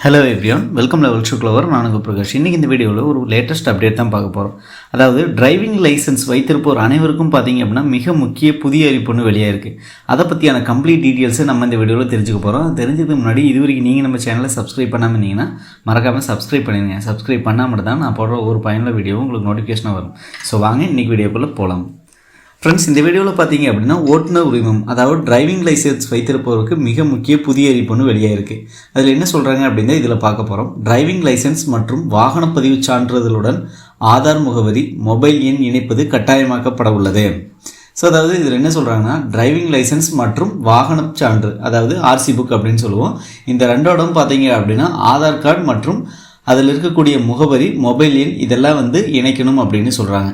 Hello everyone welcome லெவல் சுக்லவர் நான் உங்கள் பிரகாஷ். இன்றைக்கி இந்த வீடியோவில் ஒரு லேட்டஸ்ட் அப்டேட் தான் பார்க்க போகிறோம் அதாவது டிரைவிங் லைசன்ஸ் வைத்திருப்போர் அனைவருக்கும் பார்த்தீங்க அப்படின்னா மிக முக்கிய புதிய அறிவிப்புன்னு வெளியாக இருக்குது அதை பற்றியான கம்ப்ளீட் டீட்டெயில்ஸை நம்ம இந்த வீடியோவில் தெரிஞ்சுக்க போகிறோம் தெரிஞ்சதுக்கு முன்னாடி இது வரைக்கும் நீங்கள் நம்ம சேனலை சப்ஸ்கிரைப் பண்ணாமல் இருந்தீங்கன்னா மறக்காமல் சப்ஸ்கிரைப் பண்ணிடுங்க சப்ஸ்கிரைப் பண்ணாமல் தான் நான் போடுற ஒரு பயனுள்ள வீடியோ உங்களுக்கு நோட்டிஃபிகேஷனாக வரும். ஸோ வாங்க இன்றைக்கி வீடியோக்குள்ளே போகலாம் ஃப்ரெண்ட்ஸ் இந்த வீடியோவில் பார்த்தீங்க அப்படின்னா ஓட்டுநர் உரிமம் அதாவது டிரைவிங் லைசன்ஸ் வைத்திருப்பவருக்கு மிக முக்கிய புதிய அறிவிப்பு ஒன்று வெளியாக இருக்குது அதில் என்ன சொல்கிறாங்க அப்படின்னா இதில் பார்க்க போகிறோம் டிரைவிங் லைசன்ஸ் மற்றும் வாகனப்பதிவு சான்றிதழுடன் ஆதார் முகவரி மொபைல் எண் இணைப்பது கட்டாயமாக்கப்பட உள்ளது. ஸோ அதாவது இதில் என்ன சொல்கிறாங்கன்னா டிரைவிங் லைசன்ஸ் மற்றும் வாகன சான்று அதாவது ஆர்சி புக் அப்படின்னு சொல்லுவோம். இந்த ரெண்டோடும் பார்த்தீங்க அப்படின்னா ஆதார் கார்டு மற்றும் அதில் இருக்கக்கூடிய முகவரி மொபைல் எண் இதெல்லாம் வந்து இணைக்கணும் அப்படின்னு சொல்கிறாங்க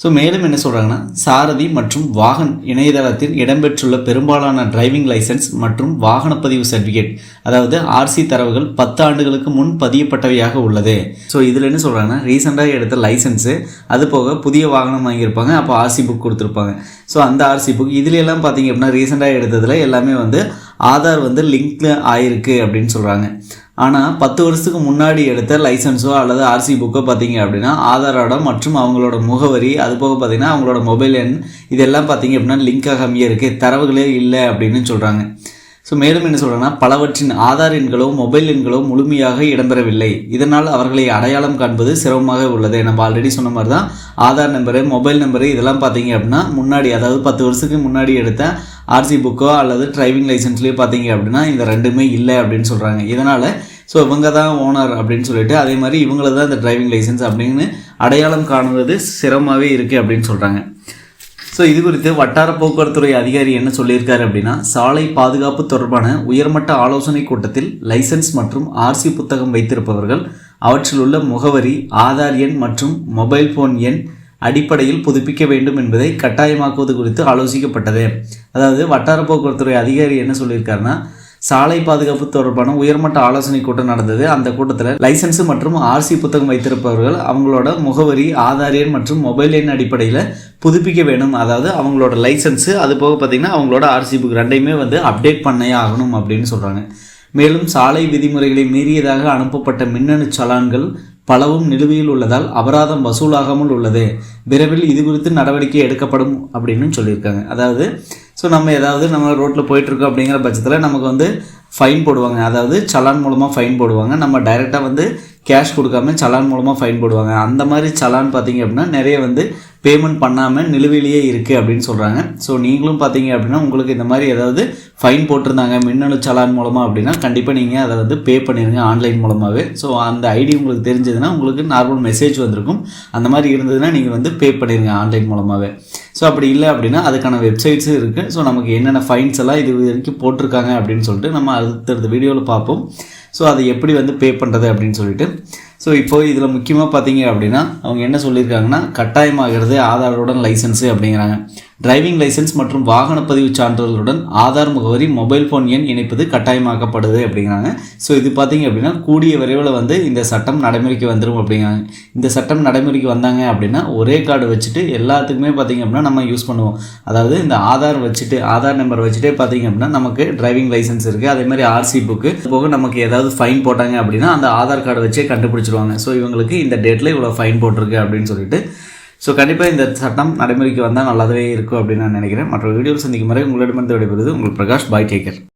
ஸோ மேலும் என்ன சொல்கிறாங்கன்னா சாரதி மற்றும் வாகன் இணையதளத்தில் இடம்பெற்றுள்ள பெரும்பாலான டிரைவிங் லைசன்ஸ் மற்றும் வாகன பதிவு சர்டிஃபிகேட் அதாவது ஆர்சி தரவுகள் பத்து ஆண்டுகளுக்கு முன் பதியப்பட்டவையாக உள்ளது. ஸோ இதில் என்ன சொல்கிறாங்கன்னா ரீசெண்டாக எடுத்த லைசன்ஸு அது போக புதிய வாகனம் வாங்கியிருப்பாங்க அப்போ ஆர்சி புக் கொடுத்துருப்பாங்க. ஸோ அந்த ஆர்சி புக் இதுல எல்லாம் பார்த்தீங்க அப்படின்னா ரீசெண்டாக எடுத்ததில் எல்லாமே வந்து ஆதார் வந்து லிங்க்ல ஆயிருக்கு அப்படின்னு சொல்கிறாங்க ஆனால் பத்து வருஷத்துக்கு முன்னாடி எடுத்த லைசன்ஸோ அல்லது ஆர்சி புக்கோ பார்த்தீங்க அப்படின்னா ஆதாரோட மற்றும் அவங்களோட முகவரி அது போக பார்த்தீங்கன்னா அவங்களோட மொபைல் எண் இதெல்லாம் பார்த்தீங்க அப்படின்னா லிங்க் ஆகாமையே இருக்குது தரவுகளே இல்லை அப்படின்னு சொல்கிறாங்க ஸோ மேலும் என்ன சொல்கிறேன்னா பலவற்றின் ஆதார் எண்களோ மொபைல் எண்களோ முழுமையாக இடம்பெறவில்லை. இதனால் அவர்களை அடையாளம் காண்பது சிரமமாக உள்ளது. நம்ம ஆல்ரெடி சொன்ன மாதிரி தான் ஆதார் நம்பரு மொபைல் நம்பரு இதெல்லாம் பார்த்தீங்க அப்படின்னா முன்னாடி அதாவது பத்து வருஷத்துக்கு முன்னாடி எடுத்த ஆர்சி புக்கோ அல்லது டிரைவிங் லைசன்ஸ்லேயோ பார்த்தீங்க அப்படின்னா இந்த ரெண்டுமே இல்லை அப்படின்னு சொல்கிறாங்க இதனால் ஸோ இவங்க தான் ஓனர் அப்படின்னு சொல்லிட்டு அதே மாதிரி இவங்கள தான் இந்த டிரைவிங் லைசன்ஸ் அப்படின்னு அடையாளம் காணுவது சிரமமாகவே இருக்குது அப்படின்னு சொல்கிறாங்க ஸோ இது குறித்து வட்டார போக்குவரத்துறை அதிகாரி என்ன சொல்லியிருக்காரு அப்படின்னா சாலை பாதுகாப்பு தொடர்பான உயர்மட்ட ஆலோசனை கூட்டத்தில் லைசன்ஸ் மற்றும் ஆர்சி புத்தகம் வைத்திருப்பவர்கள் அவற்றில் உள்ள முகவரி ஆதார் எண் மற்றும் மொபைல் ஃபோன் எண் அடிப்படையில் புதுப்பிக்க வேண்டும் என்பதை கட்டாயமாக்குவது குறித்து ஆலோசிக்கப்பட்டது. அதாவது வட்டார போக்குவரத்துறை அதிகாரி என்ன சொல்லியிருக்காருன்னா சாலை பாதுகாப்பு தொடர்பான உயர்மட்ட ஆலோசனை கூட்டம் நடந்தது. அந்த கூட்டத்தில் லைசன்ஸ் மற்றும் ஆர்சி புத்தகம் வைத்திருப்பவர்கள் அவங்களோட முகவரி ஆதார் எண் மற்றும் மொபைல் எண் அடிப்படையில் புதுப்பிக்க வேணும் அதாவது அவங்களோட லைசன்ஸு அது போக பார்த்திங்கன்னா அவங்களோட ஆர்சி புக் ரெண்டையுமே வந்து அப்டேட் பண்ணே ஆகணும் அப்படின்னு சொல்கிறாங்க மேலும் சாலை விதிமுறைகளை மீறியதாக அனுப்பப்பட்ட மின்னணு சலான்கள் பலவும் நிலுவையில் உள்ளதால் அபராதம் வசூலாகாமல் உள்ளது. விரைவில் இது குறித்து நடவடிக்கை எடுக்கப்படும் அப்படின்னு சொல்லியிருக்காங்க. அதாவது ஸோ நம்ம ஏதாவது நம்ம ரோட்டில் போயிட்டுருக்கோம் அப்படிங்கிற பட்சத்தில் நமக்கு வந்து ஃபைன் போடுவாங்க. அதாவது சலான் மூலமாக ஃபைன் போடுவாங்க. நம்ம டைரெக்டாக வந்து கேஷ் கொடுக்காம சலான் மூலமாக ஃபைன் போடுவாங்க. அந்த மாதிரி சலான் பார்த்தீங்க அப்படின்னா நிறைய வந்து பேமெண்ட் பண்ணாமல் நிலுவையிலேயே இருக்குது அப்படின்னு சொல்கிறாங்க ஸோ நீங்களும் பார்த்தீங்க அப்படின்னா உங்களுக்கு இந்த மாதிரி ஏதாவது ஃபைன் போட்டிருந்தாங்க மின்னணு சலான் மூலமாக அப்படின்னா கண்டிப்பாக நீங்கள் அதை வந்து பே பண்ணிடுங்க ஆன்லைன் மூலமாகவே ஸோ அந்த ஐடி உங்களுக்கு தெரிஞ்சதுன்னா உங்களுக்கு நார்மல் மெசேஜ் வந்திருக்கும். அந்த மாதிரி இருந்ததுன்னா நீங்கள் வந்து பே பண்ணிடுங்க ஆன்லைன் மூலமாகவே ஸோ அப்படி இல்லை அப்படின்னா அதுக்கான வெப்சைட்ஸும் இருக்குது ஸோ நமக்கு என்னென்ன ஃபைன்ஸ் எல்லாம் இது வரைக்கும் போட்டிருக்காங்க அப்படின்னு சொல்லிட்டு நம்ம அடுத்தடுத்த வீடியோவில் பார்ப்போம். ஸோ அதை எப்படி வந்து பே பண்ணுறது அப்படின்னு சொல்லிட்டு. ஸோ இப்போ இதில் முக்கியமாக பார்த்தீங்க அப்படின்னா அவங்க என்ன சொல்லியிருக்காங்கன்னா கட்டாயமாகிறது ஆதாருடன் லைசன்ஸு அப்படிங்கிறாங்க. டிரைவிங் லைசன்ஸ் மற்றும் வாகன பதிவு சான்றிதழ்களுடன் ஆதார் முகவரி மொபைல் ஃபோன் எண் இணைப்பது கட்டாயமாக்கப்படுது அப்படிங்கிறாங்க. ஸோ இது பார்த்தீங்க அப்படின்னா கூடிய விரைவில் வந்து இந்த சட்டம் நடைமுறைக்கு வந்துடும் அப்படிங்கிறாங்க. இந்த சட்டம் நடைமுறைக்கு வந்தாங்க அப்படின்னா ஒரே கார்டு வச்சுட்டு எல்லாத்துக்குமே பார்த்தீங்க அப்படின்னா நம்ம யூஸ் பண்ணுவோம். அதாவது இந்த ஆதார் வச்சுட்டு ஆதார் நம்பர் வச்சுட்டே பார்த்தீங்க அப்படின்னா நமக்கு டிரைவிங் லைசன்ஸ் இருக்குது அதே மாதிரி ஆர்சி புக்கு போக நமக்கு ஏதாவது ஃபைன் போட்டாங்க அப்படின்னா அந்த ஆதார் கார்டு வச்சே கண்டுபிடிச்சிருவாங்க. ஸோ இவங்களுக்கு இந்த டேட்டில் இவ்வளோ ஃபைன் போட்டிருக்கு அப்படின்னு சொல்லிட்டு ஸோ கண்டிப்பாக இந்த சட்டம் நடைமுறைக்கு வந்தால் நல்லாவே இருக்கும் அப்படின்னு நான் நினைக்கிறேன். மற்ற வீடியோவில் சந்திக்கும் வரை உங்களிடமிருந்து விடைபெறுவது உங்கள் பிரகாஷ் பாய் டேக்கர்.